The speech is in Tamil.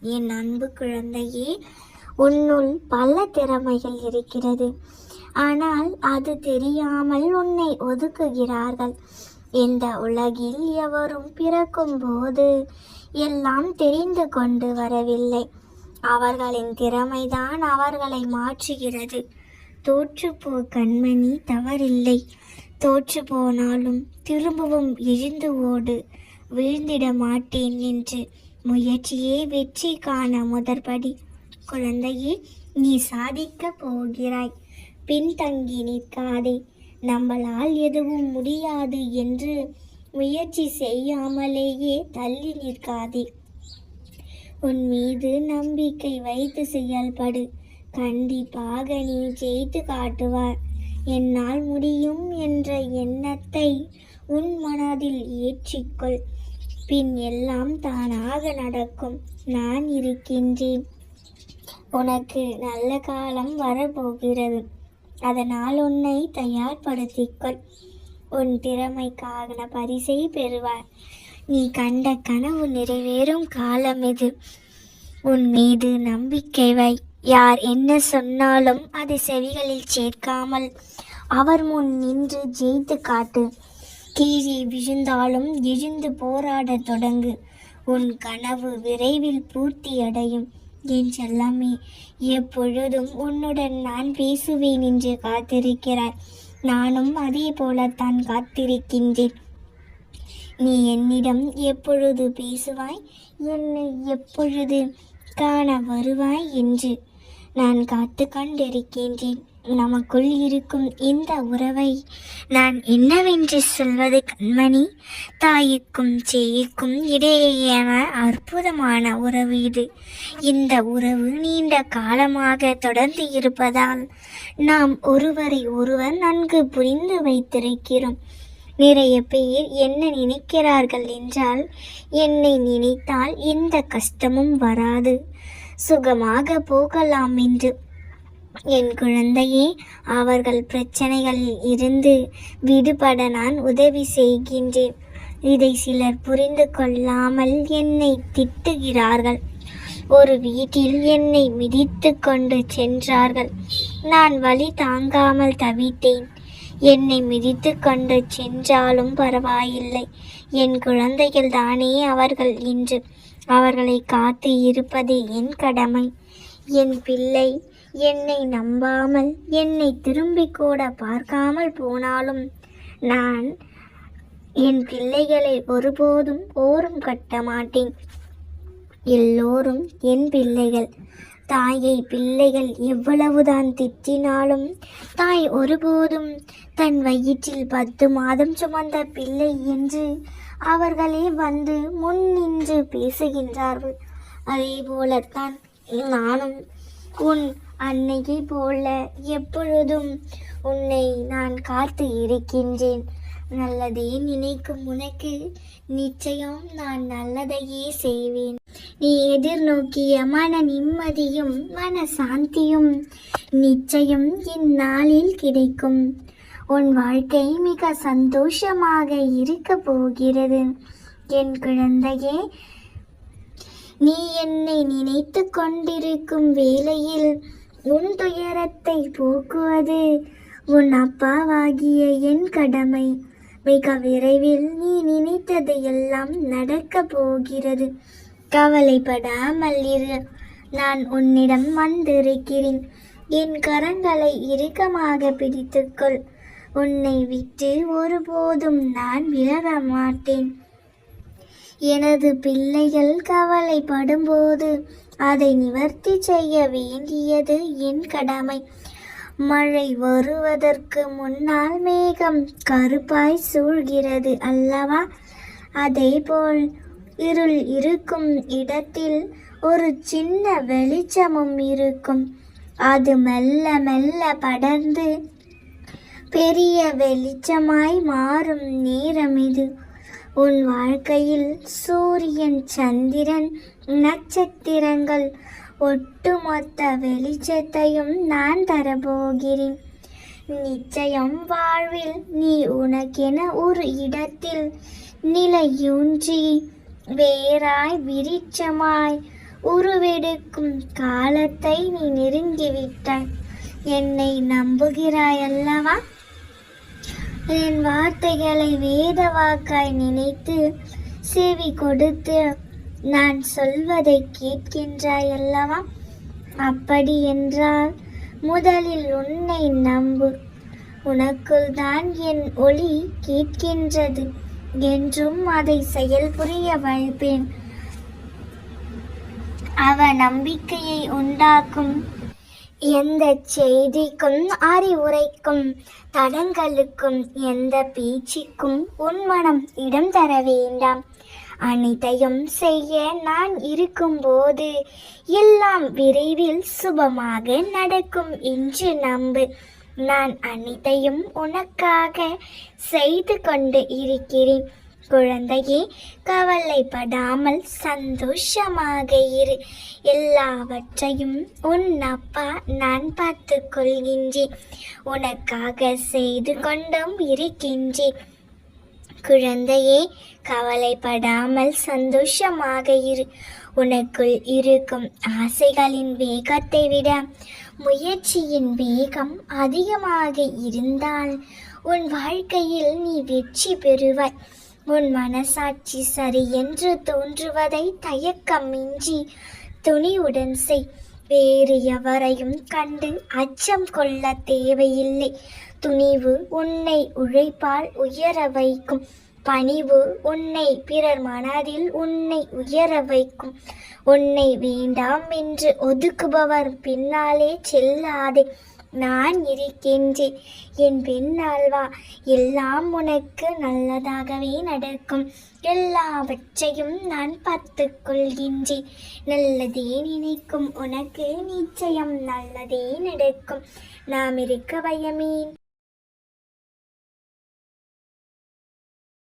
என் அன்பு குழந்தையே உன்னுள் பல திறமைகள் இருக்கிறது. ஆனால் அது தெரியாமல் உன்னை ஒதுக்குகிறார்கள். இந்த உலகில் எவரும் பிறக்கும் போது எல்லாம் தெரிந்து கொண்டு வரவில்லை. அவர்களின் திறமைதான் அவர்களை மாற்றுகிறது. தோற்றுப்போ கண்மணி தவறில்லை. தோற்று போனாலும் திரும்பவும் எழுந்து ஓடு. வீழ்ந்திட மாட்டேன் என்று முயற்சியே வெற்றி காண முதற்படி குழந்தையே நீ சாதிக்க போகிறாய். பின்தங்கி நிற்காதே. நம்மளால் எதுவும் முடியாது என்று முயற்சி செய்யாமலேயே தள்ளி நிற்காதே. உன் மீது நம்பிக்கை வைத்து செயல்படு கண்டிப்பாக நீ ஜெயித்து காட்டுவார் என்னால் முடியும் என்ற எண்ணத்தை உன் மனதில் ஏற்றிக்கொள். பின் எல்லாம் தானாக நடக்கும். நான் இருக்கின்றேன். உனக்கு நல்ல காலம் வரப்போகிறது. அதனால் உன்னை தயார்படுத்திக்கொள். உன் திறமைக்கான பரிசை பெறுவார் நீ கண்ட கனவு நிறைவேறும் காலம் இது. உன் மீது நம்பிக்கை வை. யார் என்ன சொன்னாலும் அதை செவிகளில் சேர்க்காமல் அவர் முன் நின்று ஜெயித்து காட்டு. கீழே விழுந்தாலும் எழுந்து போராடத் தொடங்கு. உன் கனவு விரைவில் பூர்த்தி அடையும். என் செல்லாமே எப்பொழுதும் உன்னுடன் நான் பேசுவேன் என்று காத்திருக்கிறாய். நானும் அதே போலத்தான் காத்திருக்கின்றேன். நீ என்னிடம் எப்பொழுது பேசுவாய்? என்னை எப்பொழுது காண வருவாய் என்று. நான் காத்து கொண்டிருக்கின்றேன் நமக்குள் இருக்கும் இந்த உறவை நான் என்னவென்று சொல்வது கண்மணி? தாய்க்கும் சேய்க்கும் இடையேயான அற்புதமான உறவு இது. இந்த உறவு நீண்ட காலமாக தொடர்ந்து இருப்பதால் நாம் ஒருவரை ஒருவர் நன்கு புரிந்து வைத்திருக்கிறோம். நிறைய பேர் என்ன நினைக்கிறார்கள் என்றால் என்னை நினைத்தால் எந்த கஷ்டமும் வராது. சுகமாக போகலாம் என்று. என் குழந்தையே அவர்கள் பிரச்சனைகளில் இருந்து விடுபட நான் உதவி செய்கின்றேன். இதை சிலர் புரிந்து கொள்ளாமல் என்னை திட்டுகிறார்கள். ஒரு வீட்டில் என்னை மிதித்து கொண்டு சென்றார்கள். நான் வழி தாங்காமல் தவித்தேன். என்னை மிதித்து கொண்டு சென்றாலும் பரவாயில்லை. என் குழந்தைகள் தானே அவர்கள் இன்று அவர்களை காத்து இருப்பது என் கடமை. என் பிள்ளை என்னை நம்பாமல் என்னை திரும்பி கூட பார்க்காமல் போனாலும் நான் என் பிள்ளைகளை ஒருபோதும் ஓரம் கட்ட மாட்டேன். எல்லோரும் என் பிள்ளைகள். தாயை பிள்ளைகள் எவ்வளவுதான் திட்டினாலும் தாய் ஒருபோதும் தன் வயிற்றில் பத்து மாதம் சுமந்த பிள்ளை என்று அவர்களே வந்து முன் நின்று பேசுகின்றார்கள். அதே போலத்தான் நானும் உன் அன்னையை போல எப்பொழுதும் உன்னை நான் காத்து இருக்கின்றேன். நல்லதே நினைக்கும் உனக்கு. நிச்சயம் நான் நல்லதையே செய்வேன். நீ எதிர்நோக்கிய மன நிம்மதியும் மன சாந்தியும் நிச்சயம் இந்நாளில் கிடைக்கும். உன் வாழ்க்கை மிக சந்தோஷமாக இருக்க போகிறது. என் குழந்தையே நீ என்னை நினைத்து கொண்டிருக்கும் வேளையில் உன் துயரத்தை போக்குவது உன் அப்பாவாகிய என் கடமை. மிக விரைவில் நீ நினைத்தது எல்லாம் நடக்க போகிறது. கவலைப்படாமல் இரு நான் உன்னிடம் வந்திருக்கிறேன். என் கரங்களை இறுக்கமாக பிடித்துக்கொள். உன்னை விட்டு ஒருபோதும் நான் விலக மாட்டேன் எனது பிள்ளைகள் கவலைப்படும்போது அதை நிவர்த்தி செய்ய வேண்டியது என் கடமை. மழை வருவதற்கு முன்னால் மேகம் கருப்பாய் சூழ்கிறது அல்லவா? அதேபோல் இருள் இருக்கும் இடத்தில் ஒரு சின்ன வெளிச்சமும் இருக்கும். அது மெல்ல மெல்ல படர்ந்து பெரிய வெளிச்சமாய் மாறும் நேரம் இது. உன் வாழ்க்கையில் சூரியன் சந்திரன் நட்சத்திரங்கள் ஒட்டுமொத்த வெளிச்சத்தையும் நான் தரப்போகிறேன். நிச்சயம் வாழ்வில் நீ உனக்கென ஒரு இடத்தில் நிலையூன்றி வேராய் விரிச்சமாய் உருவெடுக்கும் காலத்தை நீ நெருங்கிவிட்டாய். என்னை நம்புகிறாய் அல்லவா என் வார்த்தைகளை வேத வாக்காய் நினைத்து செவி கொடுத்து நான் சொல்வதை கேட்கின்றாய் அல்லவா அப்படி என்றால் முதலில் உன்னை நம்பு. உனக்குள் தான் என் ஒளி கேட்கின்றது. என்றும் அதை செயல்புரிய வைப்பேன். அவ நம்பிக்கையை உண்டாக்கும். எந்த செய்திக்கும் அறிவுரைக்கும் தடங்களுக்கும் எந்த பேச்சுக்கும் உன் மனம் இடம் தர வேண்டாம். அனைத்தையும் செய்ய நான் இருக்கும்போது எல்லாம் விரைவில் சுபமாக நடக்கும் என்று நம்பு. நான் அனைத்தையும் உனக்காக செய்து கொண்டு இருக்கிறேன். குழந்தையே கவலைப்படாமல் சந்தோஷமாக இரு. எல்லாவற்றையும் உன் அப்பா நான் பார்த்து கொள்கின்றேன். உனக்காக செய்து கொண்டும் இருக்கின்றேன். குழந்தையே கவலைப்படாமல் சந்தோஷமாக இரு. உனக்குள் இருக்கும் ஆசைகளின் வேகத்தை விட முயற்சியின் வேகம் அதிகமாக இருந்தால் உன் வாழ்க்கையில் நீ வெற்றி பெறுவாய். உன் மனசாட்சி சரி என்று தோன்றுவதை தயக்கமின்றி துணிவுடன் செய். வேறு எவரையும் கண்டு அச்சம் கொள்ள தேவையில்லை. துணிவு உன்னை உழைப்பால் உயர வைக்கும். பணிவு உன்னை பிறர் மனதில் உன்னை உயர வைக்கும். உன்னை வேண்டாம் என்று ஒதுக்குபவர் பின்னாலே செல்லாதே. நான் இருக்கின்றேன். என் பெண்ணால்வா எல்லாம் உனக்கு நல்லதாகவே நடக்கும். எல்லாவற்றையும் நான் பார்த்து கொள்கின்றேன் நல்லதே நினைக்கும் உனக்கு நிச்சயம் நல்லதே நடக்கும். நாம் இருக்க பயமேன்